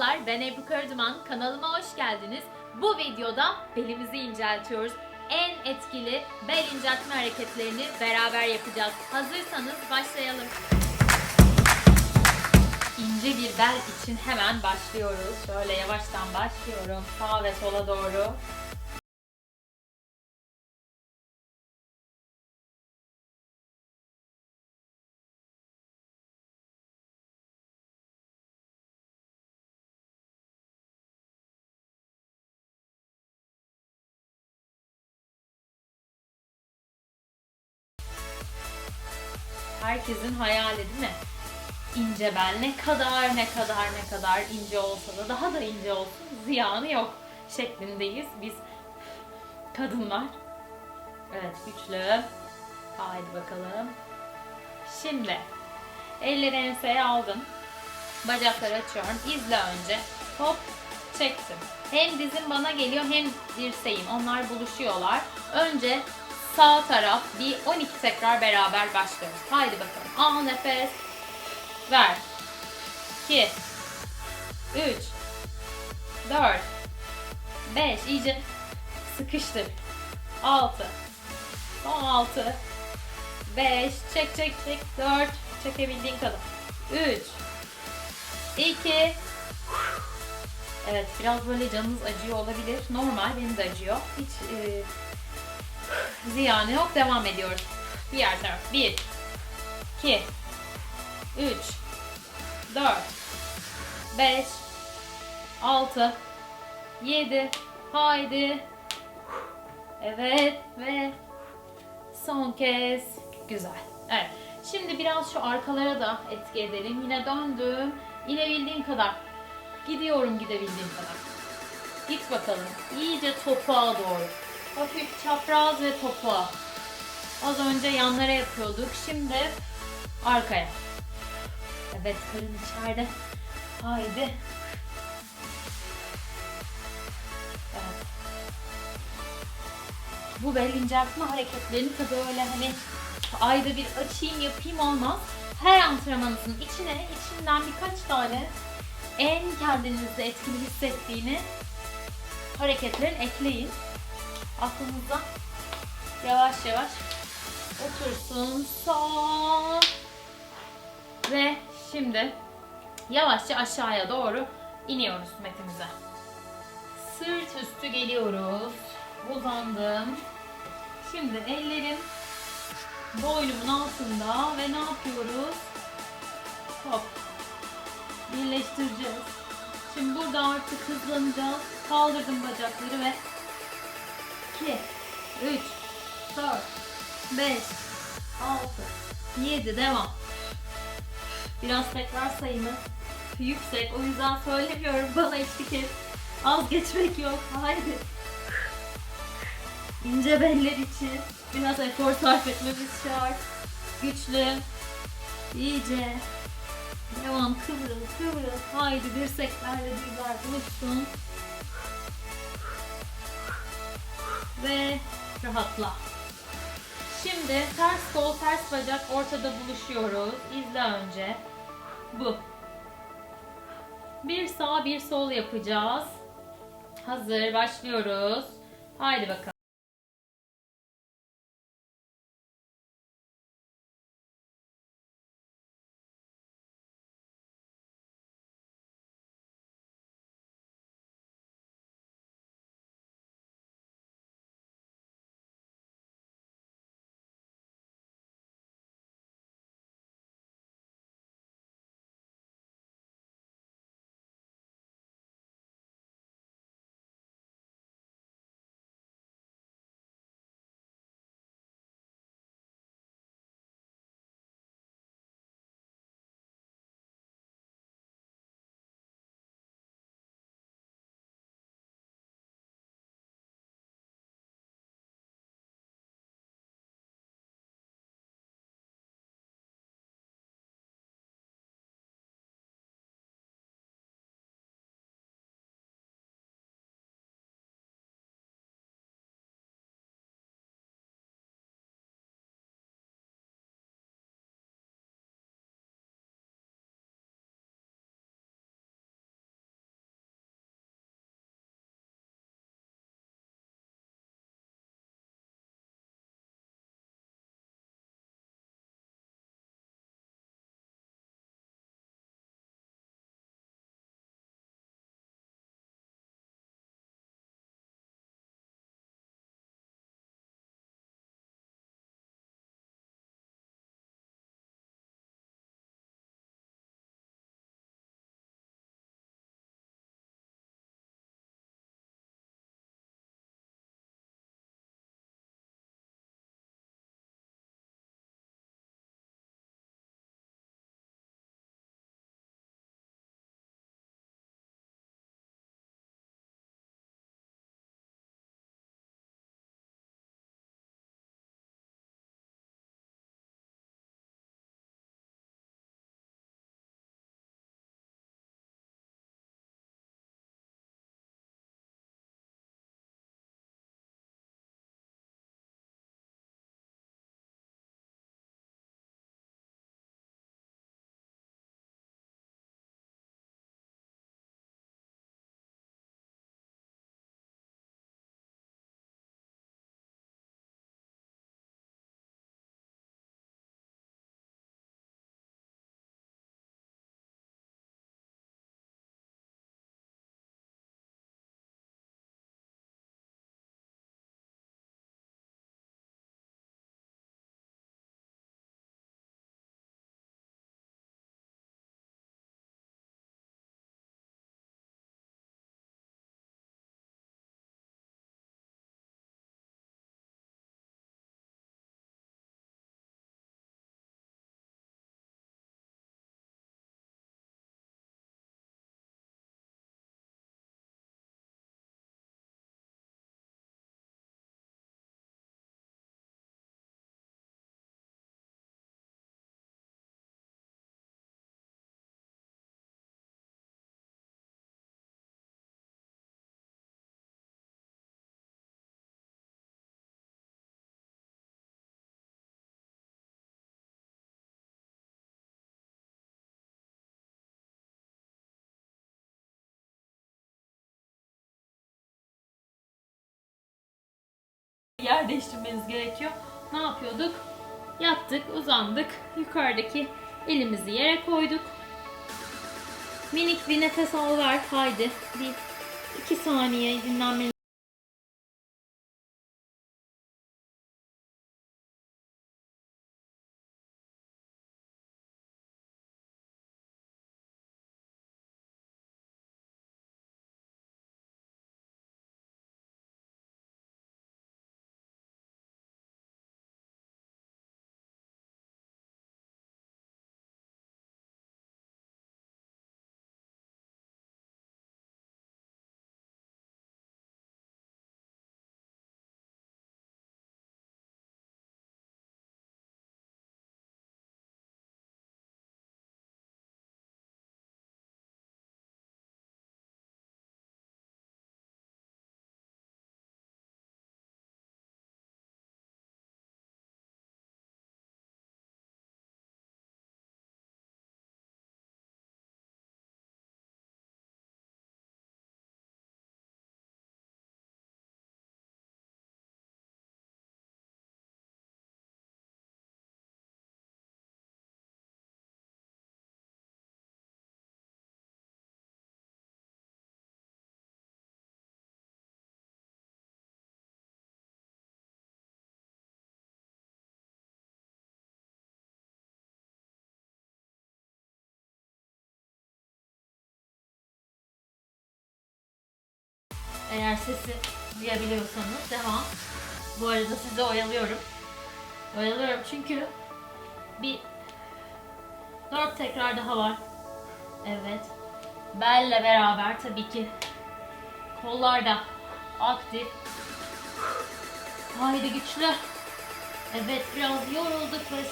Merhabalar, ben Ebru Karaduman. Kanalıma hoş geldiniz. Bu videoda belimizi inceltiyoruz. En etkili bel inceltme hareketlerini beraber yapacağız. Hazırsanız başlayalım. İnce bir bel için hemen başlıyoruz. Şöyle yavaştan başlıyorum. Sağ ve sola doğru. Herkesin hayali değil mi? İnce bel ne kadar ne kadar ne kadar ince olsa da daha da ince olsun ziyanı yok şeklindeyiz biz kadınlar. Evet güçlü. Haydi bakalım. Şimdi elleri enseye aldım. Bacakları açıyorum. İzle önce. Hop çektim. Hem dizim bana geliyor hem dirseğim. Onlar buluşuyorlar. Önce sağ taraf bir 12 tekrar beraber başlıyoruz. Haydi bakalım. Al nefes. Ver. 2 3 4 5 iyice sıkıştır. 6 Son 6 5 çek çek çek 4 çekebildiğin kadar 3 2 Evet biraz böyle canınız acıyor olabilir. Normal benim de acıyor. Hiç e, ziyanı yok. Devam ediyoruz. Diğer taraf. 1 2 3 4 5 6 7 Haydi. Evet ve son kez. Güzel. Evet. Şimdi biraz şu arkalara da etki edelim. Yine döndüm. İnebildiğim kadar. Gidiyorum gidebildiğim kadar. Git bakalım. İyice topuğa doğru. Hafif çapraz ve topuğa. Az önce yanlara yapıyorduk. Şimdi arkaya. Evet karın içeride. Haydi. Evet. Bu bel inceltme hareketlerini tabii öyle hani ayda bir açayım yapayım olmaz. Her antrenmanınızın içine içinden birkaç tane en kendinizde etkili hissettiğini hareketlerin ekleyin. Aklınızda yavaş yavaş otursun. Son. Ve şimdi yavaşça aşağıya doğru iniyoruz metimize. Sırt üstü geliyoruz. Uzandım. Şimdi ellerim boynumun altında ve ne yapıyoruz? Hop. Birleştireceğiz. Şimdi burada artık hızlanacağız. Kaldırdım bacakları ve 2, 3, 4, 5, 6, 7 devam. Biraz tekrar sayımı yüksek. O yüzden söylemiyorum bana eşlik et. Az geçmek yok. Haydi. İnce beller için biraz efor sarf etmemiz şart. Güçlü. İyice. Devam kıvrıl kıvrıl. Haydi dirseklerle dizler buluşsun. Ve rahatla. Şimdi ters kol, ters bacak ortada buluşuyoruz. İzle önce. Bu. Bir sağ, bir sol yapacağız. Hazır, başlıyoruz. Haydi bakalım. Yer değiştirmeniz gerekiyor. Ne yapıyorduk? Yattık, uzandık. Yukarıdaki elimizi yere koyduk. Minik bir nefes al ver. Haydi. Bir iki saniye dinlenmeniz Eğer sesi duyabiliyorsanız devam. Bu arada sizi oyalıyorum. Oyalıyorum çünkü bir dört tekrar daha var. Evet. Belle beraber tabii ki. Kollar da aktif. Haydi güçlü. Evet biraz yorulduk ve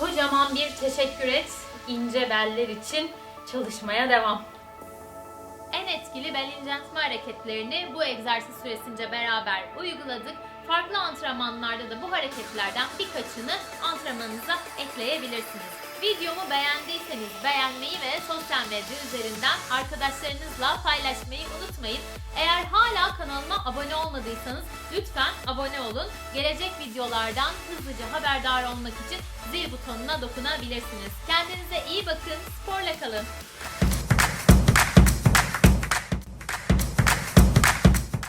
Kocaman bir teşekkür et ince beller için çalışmaya devam. En etkili bel inceltme hareketlerini bu egzersiz süresince beraber uyguladık. Farklı antrenmanlarda da bu hareketlerden birkaçını antrenmanınıza ekleyebilirsiniz. Videomu beğendiyseniz beğenmeyi ve sosyal medya üzerinden arkadaşlarınızla paylaşmayı unutmayın. Eğer hala kanalıma abone olmadıysanız lütfen abone olun. Gelecek videolardan hızlıca haberdar olmak için zil butonuna dokunabilirsiniz. Kendinize iyi bakın, sporla kalın.